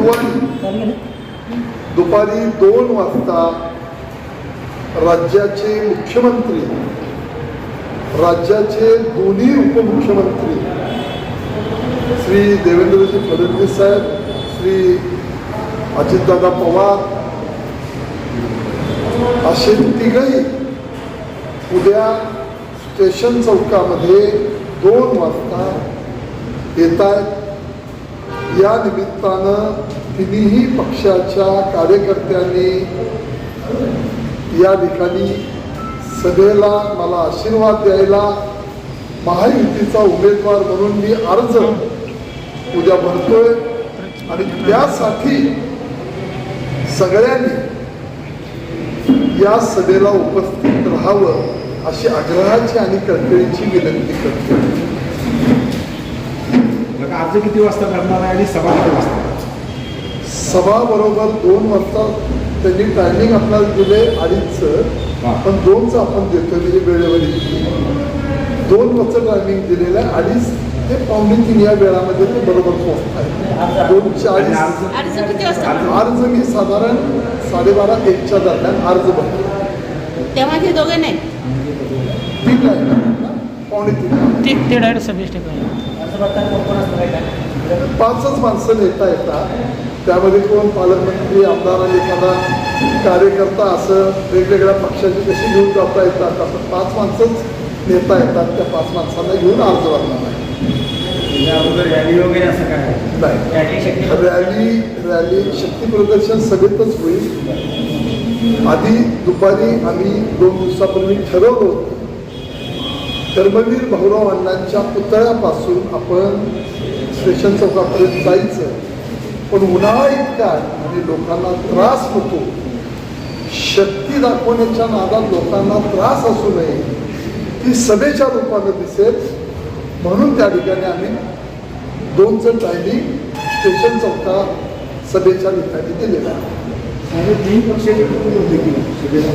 गुरुवारी दुपारी दोन वाजता राज्याचे मुख्यमंत्री राज्याचे दोन्ही उपमुख्यमंत्री श्री देवेंद्रजी फडणवीस साहेब श्री अजितदादा पवार असे तिघही उद्या स्टेशन चौकामध्ये दोन वाजता येत आहेत या निमित्तानं तिन्ही पक्षाच्या कार्यकर्त्यांनी या ठिकाणी सभेला मला आशीर्वाद द्यायला महायुतीचा उमेदवार म्हणून मी अर्ज उद्या भरतोय. आणि त्यासाठी सगळ्यांनी या सभेला उपस्थित राहावं अशी आग्रहाची आणि कळकळीची विनंती करतो अर्ज किती वाजता करणार आहे आणि सभा किती वाजता सभा बरोबर दोन वाजता त्यांनी टायमिंग आपल्याला दिले अडीचचं हा. पण दोनचं आपण देतोय म्हणजे वेळेवर दोन वाजता टायमिंग दिलेलं आहे अडीच ते पावणे तीन या वेळामध्ये ते बरोबर पोहोचत आहे. दोनशे आणि अडीच. अर्ज अर्ज किती वाजता अर्ज मी साधारण साडेबारा एकच्या दरम्यान अर्ज भरतो तेव्हा ते दोघे नाही. तीन आहे ते. ते डायरेक्ट सभेस ठिकाणी पाचच माणसं नेता येतात. त्यामध्ये कोण पालकमंत्री आमदार आणि एखादा कार्यकर्ता असं वेगवेगळ्या पक्षाची कशी घेऊन जाता येतात. असं पाच माणसंच नेता येतात. त्या पाच माणसांना घेऊन अर्ज भरणार आहे रॅली वगैरे असं काय? नाही. रॅली रॅली शक्ती प्रदर्शन सभेतच होईल. आधी दुपारी आम्ही दोन दिवसापूर्वी ठरवलं होतं धर्मवीर भाऊराव अण्णांच्या पुतळ्यापासून आपण स्टेशन चौकापर्यंत जायचं. पण उन्हाळा इतका आणि लोकांना त्रास होतो. शक्ती दाखवण्याच्या नादात लोकांना त्रास असू नये. ती सभेच्या रूपानं दिसेल. म्हणून त्या ठिकाणी आम्ही दोनचं टायमिंग स्टेशन चौका सभेच्या ठिकाणी दिलेलं आहे तीन पक्षाचे कुटुंब होते की सभेला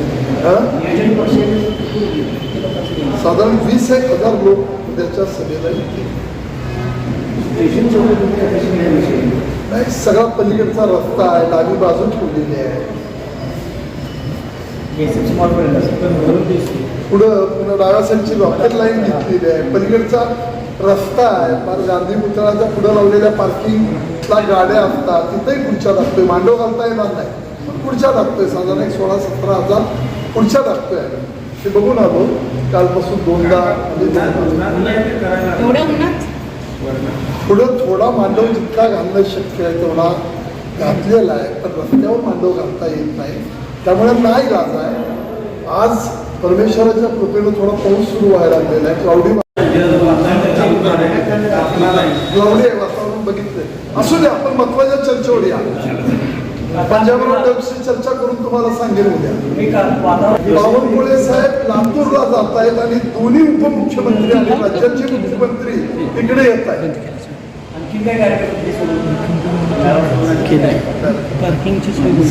साधारण वीस एक हजार लोक उद्याच्या सभेला येतील. नाही सगळा पलीकडचा रस्ता आहे डावी बाजू ठेवलेली आहे. पुढं पुन्हा डाव्या साईडची रॉकेट लाईन घेतलेली आहे. पलीकडचा रस्ता आहे. फार गांधी पुतळाच्या पुढं लावलेल्या पार्किंगला गाड्या असतात. तिथेही खुर्च्या लागतोय. मांडव घालता येणार नाही. पण खुर्च्या लागतोय. साधारण एक सोळा सतरा हजार खुर्च्या लागतोय. ते बघून आलो कालपासून दोनदा पुढं थोडा मांडव जितका घालणं शक्य आहे तेवढा घातलेला आहे पण रस्त्यावर मांडव घालता येत नाही. त्यामुळे नाही गाज आहे. आज परमेश्वराच्या कृपेनं थोडा पाऊस सुरू व्हायला लागलेला आहे. क्लाउडी क्लाउडी आहे वातावरण बघितलंय. असू दे आपण महत्त्वाच्या चर्चेवर या. पंजाबराव टर्म्सची चर्चा करून तुम्हाला सांगेन उद्या. बावनकुळे साहेब लातूरला जात आहेत आणि दोन्ही उपमुख्यमंत्री आणि राज्याचे मुख्यमंत्री इकडे येत आहेत.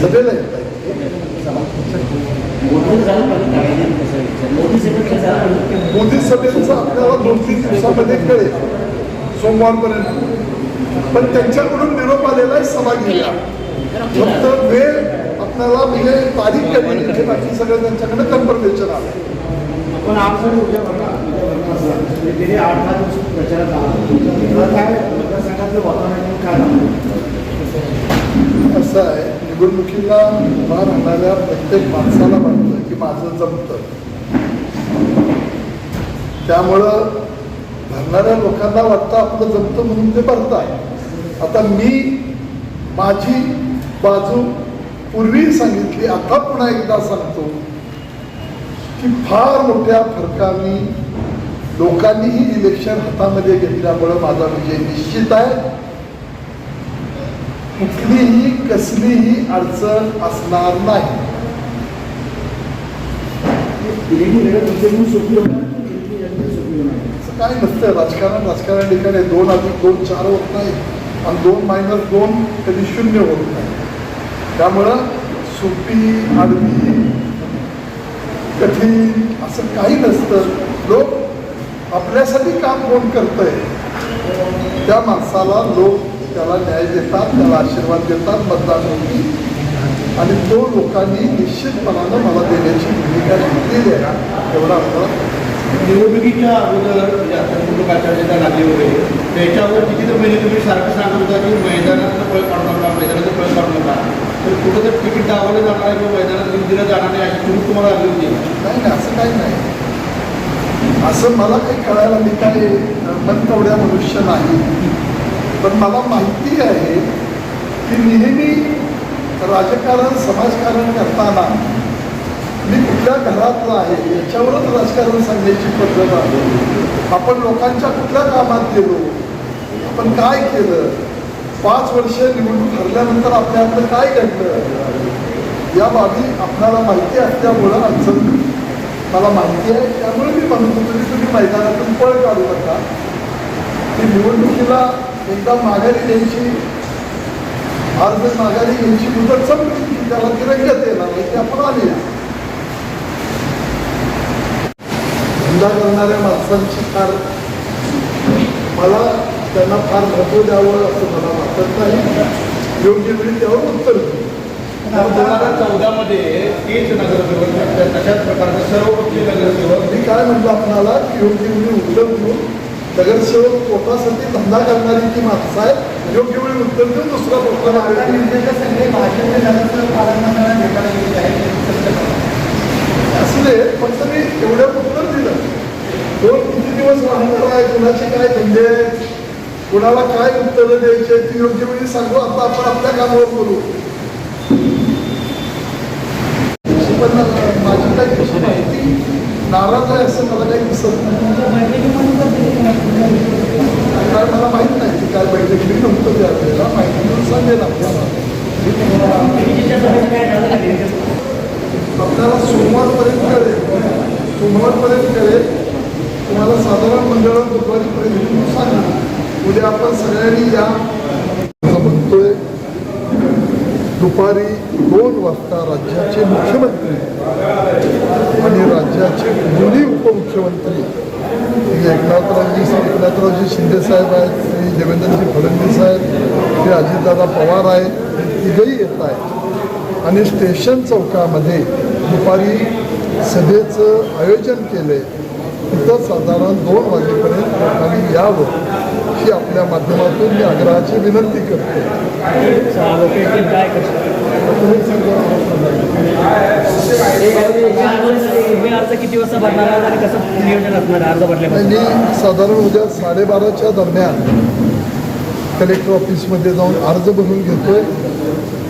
सभेला येत मोदी सभेचं आपल्याला दोन तीन दिवसामध्ये कळेल. सोमवारपर्यंत. पण त्यांच्याकडून निरोप आलेला आहे सभा घेऊया. फक्त वेळ आपल्याला म्हणजे तारीख कधी इथे बाकी सगळं त्यांच्याकडे कन्फर्मेशन आलं. आपण आज जर उद्या बघा. असला, म्हणजे गेले आठ दहा दिवस प्रचारात आला. काय मतदारसंघातलं वातावरण काय? असं आहे निवडणुकीला उभा राहणाऱ्या प्रत्येक माणसाला वाटतं की माझं जमतं. त्यामुळं भरणाऱ्या लोकांना वाटतं आपलं जमतं म्हणून ते भरतात आता मी माझी बाजू पूर्वी सांगितली आता पुन्हा एकदा सांगतो की फार मोठ्या फरकाने लोकांनीही इलेक्शन हातामध्ये घेतल्यामुळं माझा विजय निश्चित आहे. कुठलीही कसलीही अडचण असणार नाही. काय नसतं. राजकारण राजकारण ठिकाणी दोन अधिक दोन चार होत नाही. आणि दोन मायनस दोन कधी शून्य होत नाही. त्यामुळं सोपी आडवी कठीण असं काही नसतं. लोक आपल्यासाठी काम कोण करतंय? त्या माणसाला लोक त्याला न्याय देतात त्याला आशीर्वाद देतात मतदान होती आणि तो लोकांनी निश्चितपणानं मला देण्याची भूमिका घेतलेली आहे. एवढा आपला निवडणुकीच्या अगोदर म्हणजे आता निवडणूक आचारसंहिता लागली वगैरे त्याच्यावर किती तर महिने तुम्ही सारखं सांगत होता की मैदानातलं पळ काढू नका मैदानाचं पळ काढू नका? तर कुठं तर तिकीट दाखवलं जाणार आहे किंवा मैदानात घेऊन दिलं जाणार नाही अशी तुम्ही तुम्हाला आली होती नाही नाही असं काही नाही. असं मला काही कळायला मी काय मनकवड्या मनुष्य नाही. पण मला माहिती आहे की नेहमी राजकारण समाजकारण करताना मी कुठल्या घरातला आहे याच्यावरच राजकारण सांगण्याची पद्धत आहे. आपण लोकांच्या कुठल्या कामात गेलो आपण काय केलं पाच वर्ष निवडणूक हरल्यानंतर आपल्याकडं काय घडलं? या बाबी आपल्याला माहिती असल्यामुळं अडचण मला माहिती आहे त्यामुळे मी म्हणत होतो की तुम्ही मैदानातून पळ काढू नका. की निवडणुकीला एकदा माघारी घ्यायची अर्ज माघारी घ्यायची मुदत संपली त्याला ती रंगत येणार नाही ते आपण आले धंदा करणाऱ्या माणसांची फार मला त्यांना फार महत्त्व द्यावं असं मला वाटत नाही. योग्य वेळी त्यावर उत्तर दोन हजार चौदामध्ये तेच नगरसेवक तशाच प्रकारचे सर्वपक्षीय नगरसेवक मी काय म्हणलं आपणाला की योग्य वेळी उत्तर देऊ नगरसेवक पोटासाठी धंदा करणारी ती माणसं आहेत योग्य वेळी उत्तर देऊन दुसरा प्रश्न सगळे भाजपचे नगरसेवक पालकमंत्र्यांना भेटायला गेलेले आहेत. असले फक्त मी एवढं उत्तर दिलं. दोन किती दिवस राहणार आहे कुणाचे काय धंदे आहेत? कुणाला काय उत्तरं द्यायची ती योग्य वेळी सांगू. आता आपण आपल्या कामावर बोलू. पण माझी काही माहिती नाराज आहे असं मला काही दिसत नाही. काय मला माहीत नाही की काय बैठक मी नव्हतं त्यावेळेला माहिती म्हणून सांगेल आपल्याला. आपल्याला सोमवारपर्यंत कळेल. सोमवारपर्यंत कळेल. तुम्हाला साधारण मंडळात दुपारीपर्यंत मी उद्या आपण सगळ्यांनी या. असं म्हणतोय दुपारी दोन वाजता राज्याचे मुख्यमंत्री आणि राज्याचे दोन्ही उपमुख्यमंत्री एकनाथरावजी एकनाथरावजी शिंदे साहेब आहेत श्री देवेंद्रजी फडणवीस आहेत श्री अजितदादा पवार आहेत हे तिघही येत आहेत. आणि स्टेशन चौकामध्ये दुपारी सभेचं आयोजन केलं आहे तिथं साधारण दोन वाजेपर्यंत लोकांनी यावं. ही आपल्या माध्यमातून मी आग्रहाची विनंती करतो. किती मी साधारण उद्या साडेबाराच्या दरम्यान कलेक्टर ऑफिसमध्ये जाऊन अर्ज भरून घेतोय.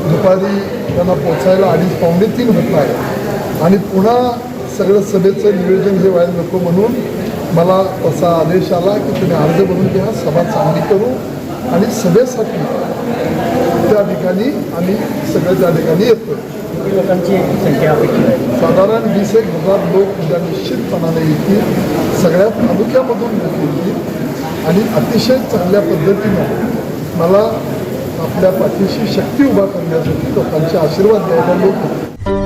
दुपारी त्यांना पोचायला अडीच पावणे तीन होत आहे आणि पुन्हा सगळं सभेचं नियोजन हे व्हायला नको म्हणून मला तसा आदेश आला की तुम्ही अर्ज भरून घ्या सभा चांगली करू आणि सभेसाठी त्या ठिकाणी आम्ही सगळं त्या ठिकाणी येतो. साधारण वीस एक हजार लोक उद्या निश्चितपणाने येतील सगळ्या तालुक्यामधून लोक येतील आणि अतिशय चांगल्या पद्धतीनं मला आपल्या पाठीशी शक्ती उभा करण्यासाठी लोकांचे आशीर्वाद द्यायला लोक.